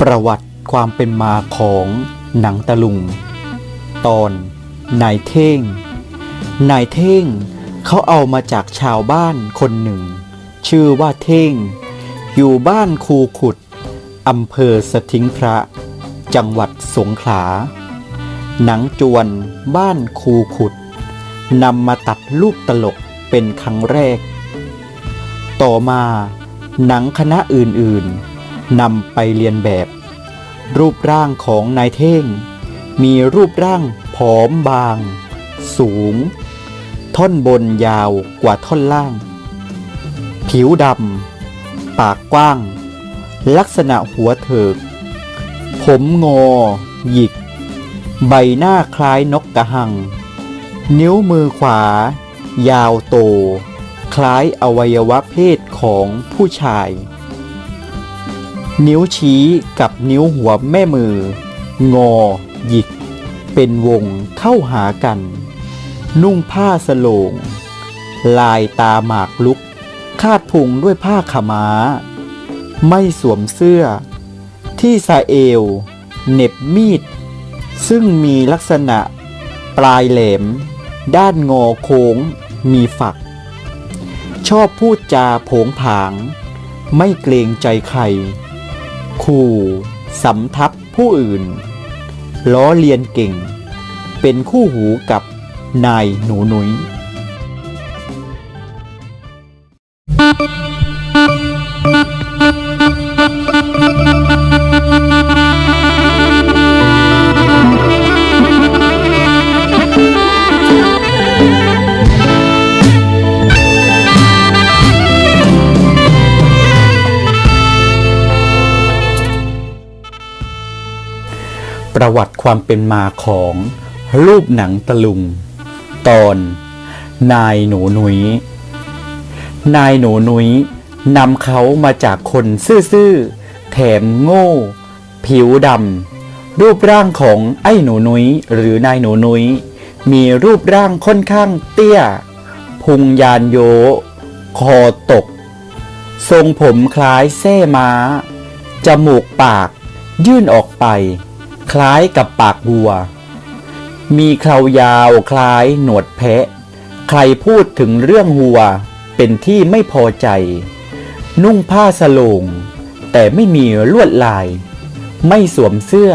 ประวัติความเป็นมาของหนังตะลุง ตอนนายเท่ง นายเท่งเขาเอามาจากชาวบ้านคนหนึ่ง ชื่อว่าเท่ง อยู่บ้านคูขุดอำเภอสถิงพระ จังหวัดสงขลา หนังจวนบ้านคูขุดนำมาตัดรูปตลกเป็นครั้งแรก ต่อมาหนังคณะอื่นๆ นำไปเรียนแบบ รูปร่างของนายเท่ง มีรูปร่างผอมบาง สูง ท่อนบนยาวกว่าท่อนล่าง ผิวดำ ปากกว้าง ลักษณะหัวเถิก ผมงอ หยิก ใบหน้าคล้ายนกกระหัง นิ้วมือขวา ยาวโต คล้ายอวัยวะเพศของผู้ชาย นิ้วชี้กับนิ้วหัวแม่มือ งอ หยิก เป็นวงเข้าหากัน นุ่งผ้าสโลง ลายตาหมากลุก คาดพุงด้วยผ้าขาวม้า ไม่สวมเสื้อ ที่ซาเอวเน็บมีด ซึ่งมีลักษณะ ปลายแหลม ด้านงอโค้ง มีฝัก ชอบพูดจาโผงผาง ไม่เกรงใจใคร ขู่สำทับผู้อื่น ล้อเลียนเก่ง เป็นคู่หูกับนายหนูหนุย ประวัติความเป็นมาของรูปหนังตะลุง ตอน นายหนูหนุย นายหนูหนุยนำเขามาจากคนซื่อๆ แถมโง่ ผิวดำ รูปร่างของไอ้หนูนุยหรือนายหนูนุย มีรูปร่างค่อนข้างเตี้ย พุงยานโย คอตก ทรงผมคล้ายแส้ม้า จมูกปากยื่นออกไป คล้ายกับปากวัว มีเครายาวคล้ายหนวดแพะ ใครพูดถึงเรื่องหัวเป็นที่ไม่พอใจ นุ่งผ้าสโลง แต่ไม่มีลวดลาย ไม่สวมเสื้อ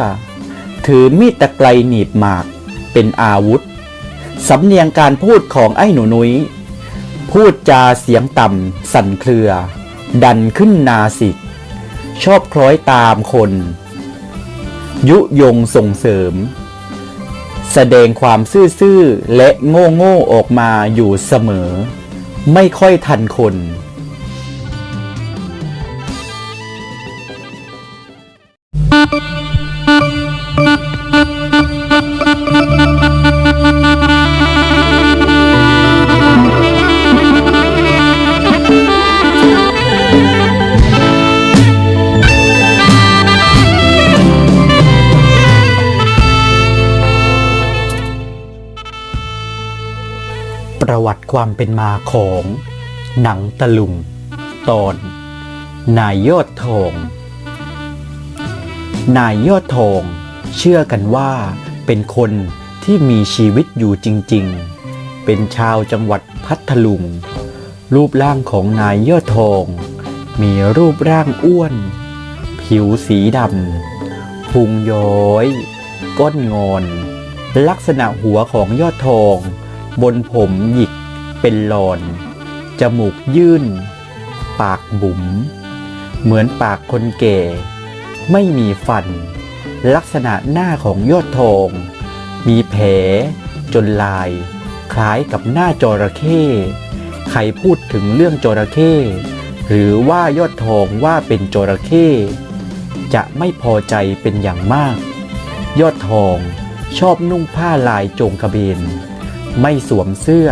ถือมีดตะไคร้หนีบหมากเป็นอาวุธ สำเนียงการพูดของไอ้หนูนุย้ย พูดจาเสียงต่ำสั่นเครือ ดันขึ้นนาสิกชอบคล้อยตามคน ยุยงส่งเสริม แสดงความซื่อ ๆ และโง่โง่ๆออกมาอยู่เสมอ ไม่ค่อยทันคน วัติความเป็นมาของ หนังตะลุงตอนนายยอดทอง นายยอดทอง เชื่อกันว่า เป็นคนที่มีชีวิตอยู่จริง ๆ เป็นชาวจังหวัดพัทลุง รูปร่างของนายยอดทอง มีรูปร่างอ้วน ผิวสีดำพุงย้อย ก้นงอน ลักษณะหัวของยอดทอง บนผมหยิกเป็นหลอน จมูกยื่น ปากบุ๋ม เหมือนปากคนแก่ ไม่มีฟัน ลักษณะหน้าของยอดทอง มีแผล จนลาย คล้ายกับหน้าจระเข้ใครพูดถึงเรื่องจระเข้หรือว่ายอดทองว่าเป็นจระเข้จะไม่พอใจเป็นอย่างมาก ยอดทองชอบนุ่งผ้าลายโจงกระเบน ไม่สวมเสื้อ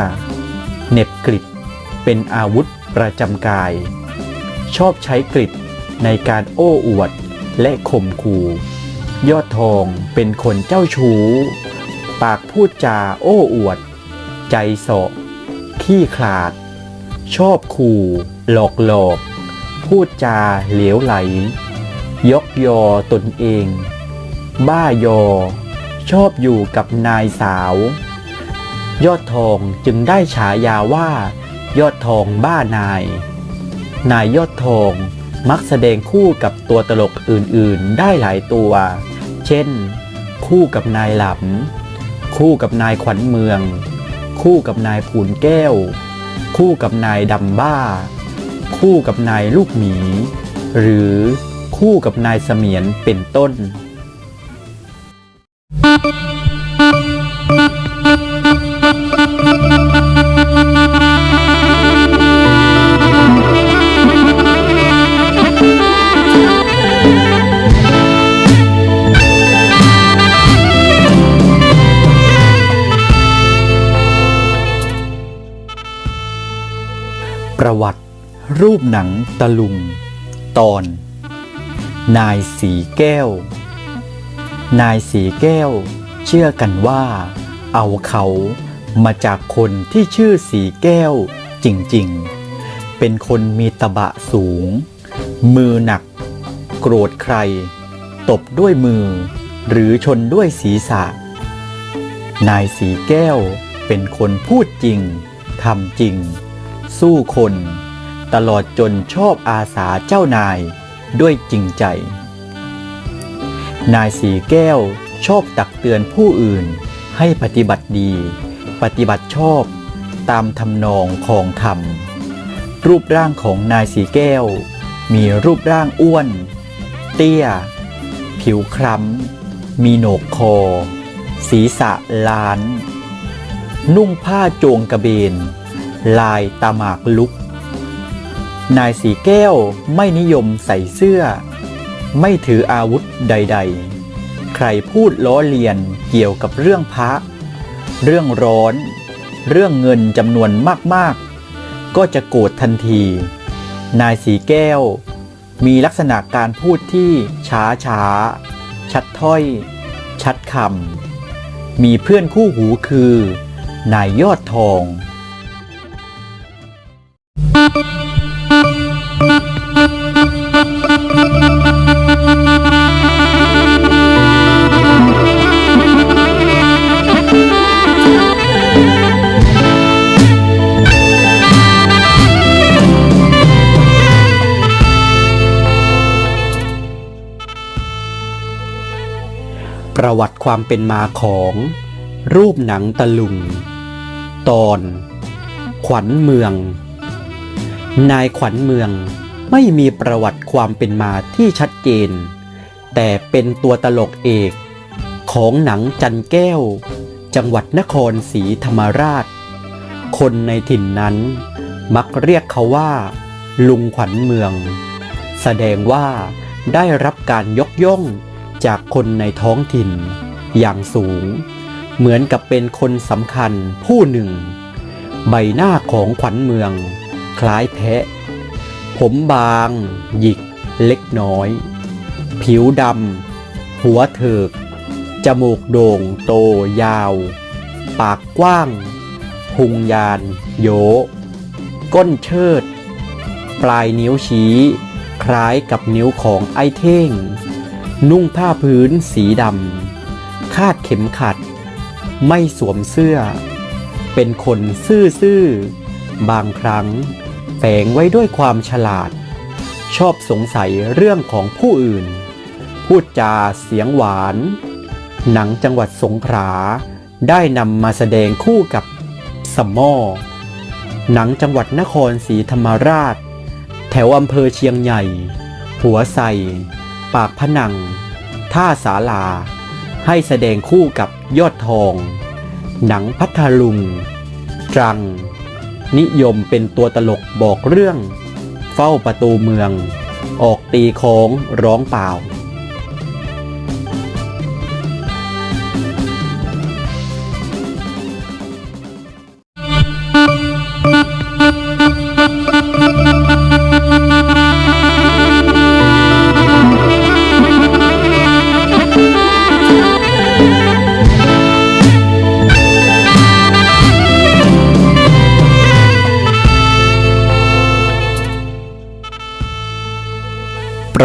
เน็บกริดเป็นอาวุธประจำกาย ชอบใช้กริดในการโอ้อวดและข่มขู่ยอดทองเป็นคนเจ้าชู้ ปากพูดจาโอ้อวด ใจเสาะขี้ขลาด ชอบขู่หลอกหลอก พูดจาเหลวไหล ยกยอตนเอง บ้ายอ ชอบอยู่กับนายสาว ยอดทองจึงได้ฉายาว่า ยอดทองบ้านาย นายยอดทองมักแสดงคู่กับตัวตลกอื่นๆ ได้หลายตัว เช่น คู่กับนายหลำคู่กับนายขวัญเมือง คู่กับนายผูนแก้ว คู่กับนายดำบ้า คู่กับนายลูกหมี หรือคู่กับนายเสมียนเป็นต้น รูปหนังตะลุง ตอน นายสีแก้ว นายสีแก้ว เชื่อกันว่า เอาเขามาจากคนที่ชื่อสีแก้วจริงๆ เป็นคนมีตะบะสูง มือหนัก โกรธใคร ตบด้วยมือ หรือชนด้วยศีรษะ นายสีแก้วเป็นคนพูดจริงทำจริง สู้คน ตลอดจนชอบอาสาเจ้านายด้วยจริงใจ นายสีแก้วชอบตักเตือนผู้อื่นให้ปฏิบัติดี ปฏิบัติชอบตามทำนองของธรรม รูปร่างของนายสีแก้ว มีรูปร่างอ้วน เตี้ย ผิวคล้ำ มีโหนกคอ ศีรษะล้าน นุ่งผ้าโจงกระเบน ลายตาหมากลุก นายสีแก้วไม่นิยมใส่เสื้อ ไม่ถืออาวุธใด ๆ ใครพูดล้อเลียนเกี่ยวกับเรื่องพระ เรื่องร้อน เรื่องเงินจำนวนมากๆ ก็จะโกรธทันที นายสีแก้ว มีลักษณะการพูดที่ช้าช้า ชัดถ้อย ชัดคำมีเพื่อนคู่หูคือ นายยอดทอง ประวัติความเป็นมาของ รูปหนังตะลุง ตอน ขวัญเมือง นายขวัญเมืองไม่มีประวัติความเป็นมาที่ชัดเจน แต่เป็นตัวตลกเอก ของหนังจันแก้ว จังหวัดนครศรีธรรมราช คนในถิ่นนั้น มักเรียกเขาว่า ลุงขวัญเมือง แสดงว่าได้รับการยกย่อง จากคนในท้องถิ่น อย่างสูง เหมือนกับเป็นคนสำคัญผู้หนึ่ง ใบหน้าของขวัญเมือง คล้ายแพะ ผมบาง หยิกเล็กน้อย ผิวดำหัวเถิก จมูกโด่งโตยาว ปากกว้าง พุงยาน โย ก้นเชิด ปลายนิ้วชี้ คล้ายกับนิ้วของไอ้เท่ง นุ่งผ้าพื้นสีดำ คาดเข็มขัด ไม่สวมเสื้อ เป็นคนซื่อๆ บางครั้งแฝงไว้ด้วยความฉลาด ชอบสงสัยเรื่องของผู้อื่น พูดจาเสียงหวาน หนังจังหวัดสงขลาได้นำมาแสดงคู่กับสมอหนังจังหวัดนครศรีธรรมราช แถวอำเภอเชียงใหญ่ หัวไส่ ปากพนัง ท่าสาลา ให้แสดงคู่กับยอดทอง หนังพัทลุง ตรัง นิยมเป็นตัวตลกบอกเรื่อง เฝ้าประตูเมือง ออกตีโค้งร้องเปล่า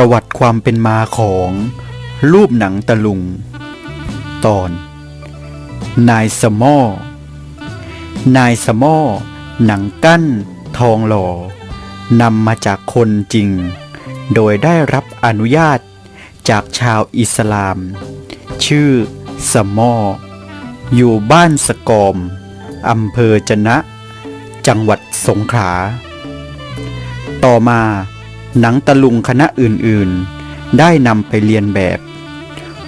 ประวัติความเป็นมาของรูปหนังตะลุง ตอน นายสมอนายสมอหนังกั้น ทองหล่อนำมาจากคนจริง โดยได้รับอนุญาตจากชาวอิสลาม ชื่อสมออยู่บ้านสกอมอำเภอจนะ จังหวัดสงขลา ต่อมา หนังตะลุงคณะอื่นๆ ได้นำไปเรียนแบบ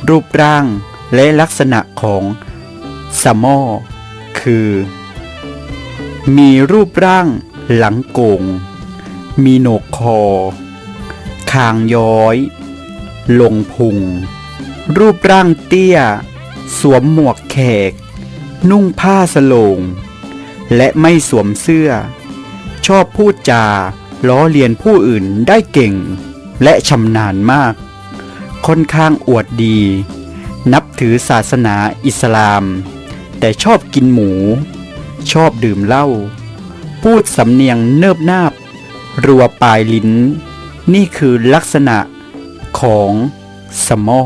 รูปร่างและลักษณะของสมอคือ มีรูปร่างหลังโกง มีโหนกคอ คางย้อย ลงพุง รูปร่างเตี้ย สวมหมวกแขก นุ่งผ้าสโลง และไม่สวมเสื้อ ชอบพูดจา ล้อเลียนผู้อื่นได้เก่ง และชำนาญมาก ค่อนข้างอวดดี นับถือศาสนาอิสลาม แต่ชอบกินหมู ชอบดื่มเหล้าพูดสำเนียงเนิบนาบ รัวปลายลิ้น นี่คือลักษณะของสมอ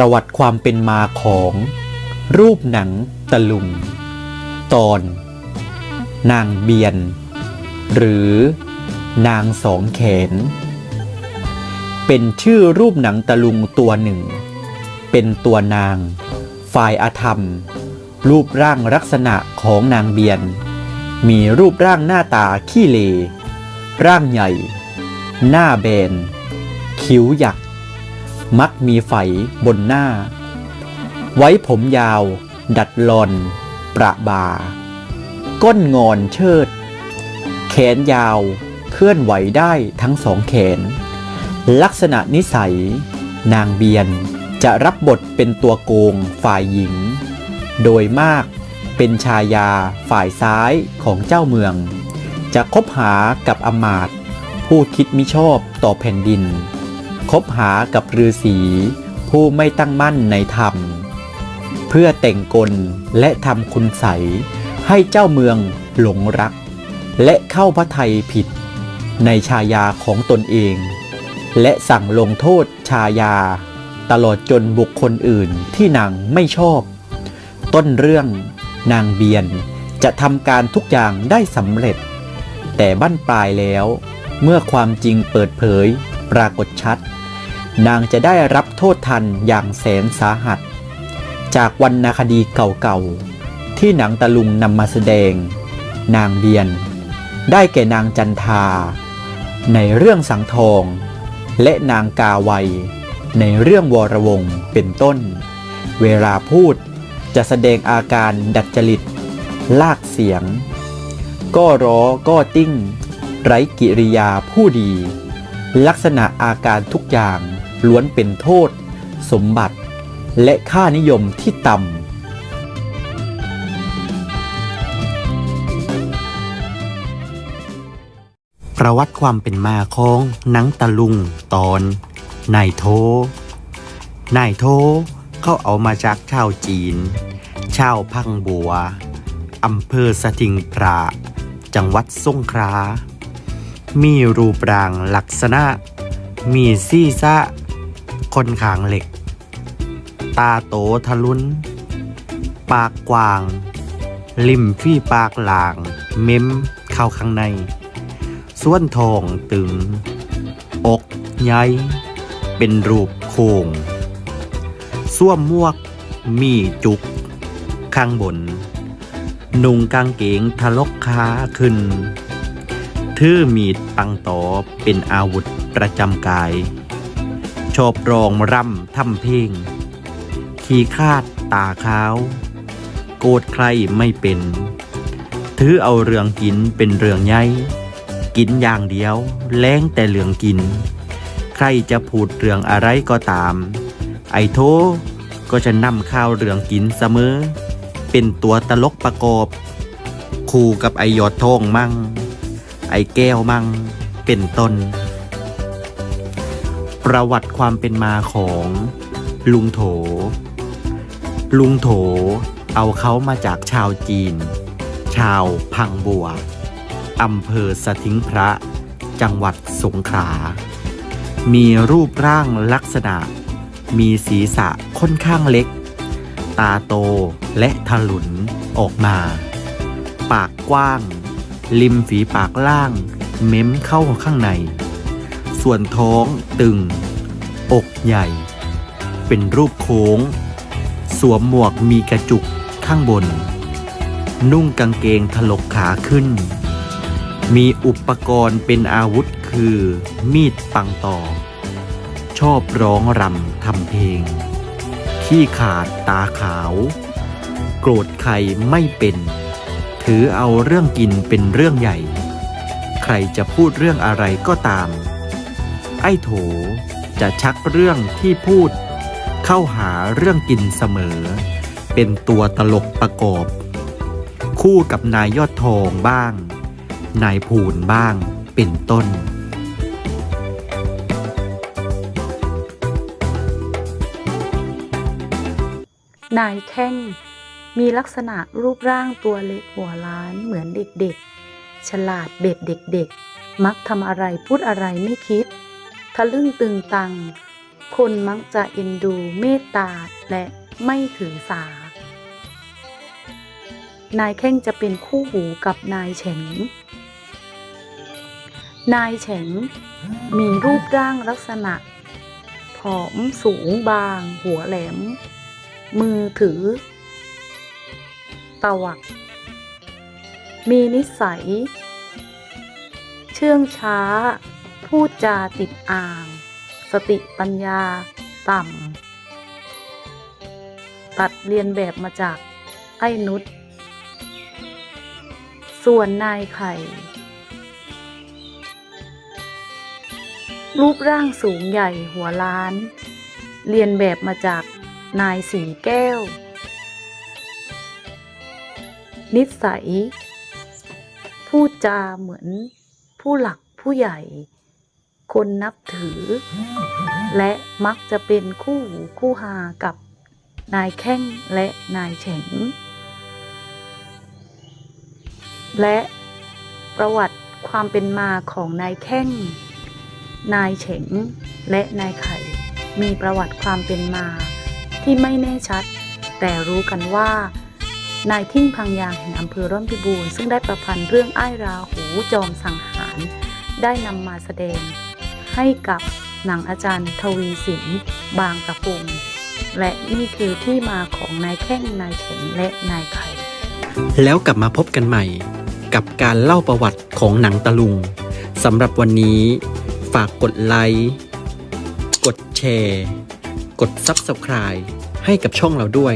ประวัติความเป็นมาของ รูปหนังตะลุง ตอน นางเบียน หรือ นางสองแขน เป็นชื่อรูปหนังตะลุงตัวหนึ่ง เป็นตัวนาง ฝ่ายอาธรรม รูปร่างลักษณะของนางเบียน มีรูปร่างหน้าตาขี้เลร่างใหญ่ หน้าแบน คิ้วหยัก มักมีไฝบนหน้า ไว้ผมยาว ดัดลอน ประบา ก้นงอนเชิด แขนยาว เคลื่อนไหวได้ทั้งสองแขน ลักษณะนิสัย นางเบียนจะรับบทเป็นตัวโกงฝ่ายหญิง โดยมากเป็นชายาฝ่ายซ้ายของเจ้าเมือง จะคบหากับอมาตผู้คิดมิชอบต่อแผ่นดิน คบหากับฤาษีผู้ไม่ตั้งมั่นในธรรม เพื่อแต่งกลและทำคุณใสให้เจ้าเมืองหลงรัก และเข้าพระไทยผิด ในชายาของตนเอง และสั่งลงโทษชายา ตลอดจนบุคคลอื่นที่นางไม่ชอบ ต้นเรื่องนางเบียนจะทำการทุกอย่างได้สำเร็จ แต่บั้นปลายแล้ว เมื่อความจริงเปิดเผยปรากฏชัด นางจะได้รับโทษทันอย่างแสนสาหัส จากวรรณคดีเก่าๆ ที่หนังตะลุงนำมาแสดง นางเบียน ได้แก่นางจันทา ในเรื่องสังทอง และนางกาไวยในเรื่องวรวงเป็นต้น เวลาพูดจะแสดงอาการดัดจริต ลากเสียง ก็ร้อก็ติ้ง ไร้กิริยาผู้ดี ลักษณะอาการทุกอย่าง ล้วนเป็นโทษ สมบัติ และค่านิยมที่ต่ำประวัติความเป็นมาของนังตะลุงตอนนายโทนายโทเขาเอามาจากชาวจีน ชาวพังบัวอำเภอสถิงพระจังหวัดสงขลามีรูปร่างลักษณะ มีซี่ซะ คนขางเหล็ก ตาโตทะลุน ปากกว้างริมฟี่ปากหลาง เม้มเข้าข้างใน ส่วนทองตึง อกใหญ่เป็นรูปโค้งส้วมมวก มีจุก ข้างบน นุ่งกางเกงทะลกขาขึ้นถือมีดปังตอเป็นอาวุธประจำกาย ชอบรองร่ำทำเพลง ขี้คาดตาขาว โกรธใครไม่เป็น ถือเอาเรื่องกินเป็นเรื่องใหญ่กินอย่างเดียว แล้งแต่เรื่องกิน ใครจะพูดเรื่องอะไรก็ตาม ไอ้โทก็จะนำข้าวเรืองกินเสมอ เป็นตัวตลกประกอบ คู่กับไอยอดทองมั่ง ไอแก้วมั่ง เป็นต้น ประวัติความเป็นมาของลุงโถ ลุงโถเอาเขามาจากชาวจีน ชาวพังบัวอำเภอสถิงพระ จังหวัดสงขลา มีรูปร่างลักษณะ มีศีรษะค่อนข้างเล็ก ตาโตและถลุนออกมา ปากกว้าง ริมฝีปากล่าง เม้มเข้าข้างใน ส่วนท้องตึง อกใหญ่ เป็นรูปโค้ง สวมหมวกมีกระจุกข้างบน นุ่งกางเกงถลกขาขึ้น มีอุปกรณ์เป็นอาวุธคือ มีดปังต่อ ชอบร้องรำทำเพลง ขี้ขาดตาขาว โกรธใครไม่เป็น ถือเอาเรื่องกินเป็นเรื่องใหญ่ใครจะพูดเรื่องอะไรก็ตาม อ้โถ จะชักเรื่องที่พูด เข้าหาเรื่องกินเสมอ เป็นตัวตลกประกอบ คู่กับนายยอดทองบ้าง นายผูนบ้างเป็นต้นนายแข้งมีลักษณะรูปร่างตัวเล็กหัวล้านเหมือนเด็กๆ ฉลาดเบ็ดเด็กๆ มักทำอะไรพูดอะไรไม่คิด ทะลึ่งตึงตัง คนมักจะเอ็นดูเมตตาและไม่ถือสา นายแข้งจะเป็นคู่หูกับนายเฉงนายเฉงมีรูปร่างลักษณะ ผอมสูงบาง หัวแหลม มือถือ ตวัก มีนิสัย เชื่องช้า พูดจาติดอ่าง สติปัญญา ต่ำ ตัดเรียนแบบมาจากไอ้นุชส่วนนายไข่ รูปร่างสูงใหญ่หัวล้าน เรียนแบบมาจากนายสีแก้ว นิสัย พูดจาเหมือนผู้หลักผู้ใหญ่ คนนับถือ และมักจะเป็นคู่หูคู่หากับนายแข้งและนายเฉง และประวัติความเป็นมาของนายแข้ง นายเฉง และนายไข่ มีประวัติความเป็นมาที่ไม่แน่ชัด แต่รู้กันว่านายทิ้งพังยางแห่งอำเภอร่อนพิบูรณ์ซึ่งได้ประพันธ์เรื่องอ้ายราหูจอมสังหาร ได้นำมาแสดง ให้กับหนังอาจารย์ทวีสินบางตะพุงและนี่คือที่มาของนายแข้งนายเฉงและนายไข่ แล้วกลับมาพบกันใหม่ กับการเล่าประวัติของหนังตะลุงสำหรับวันนี้ฝากกดไลค์กดแชร์ กด Subscribe ให้กับช่องเราด้วย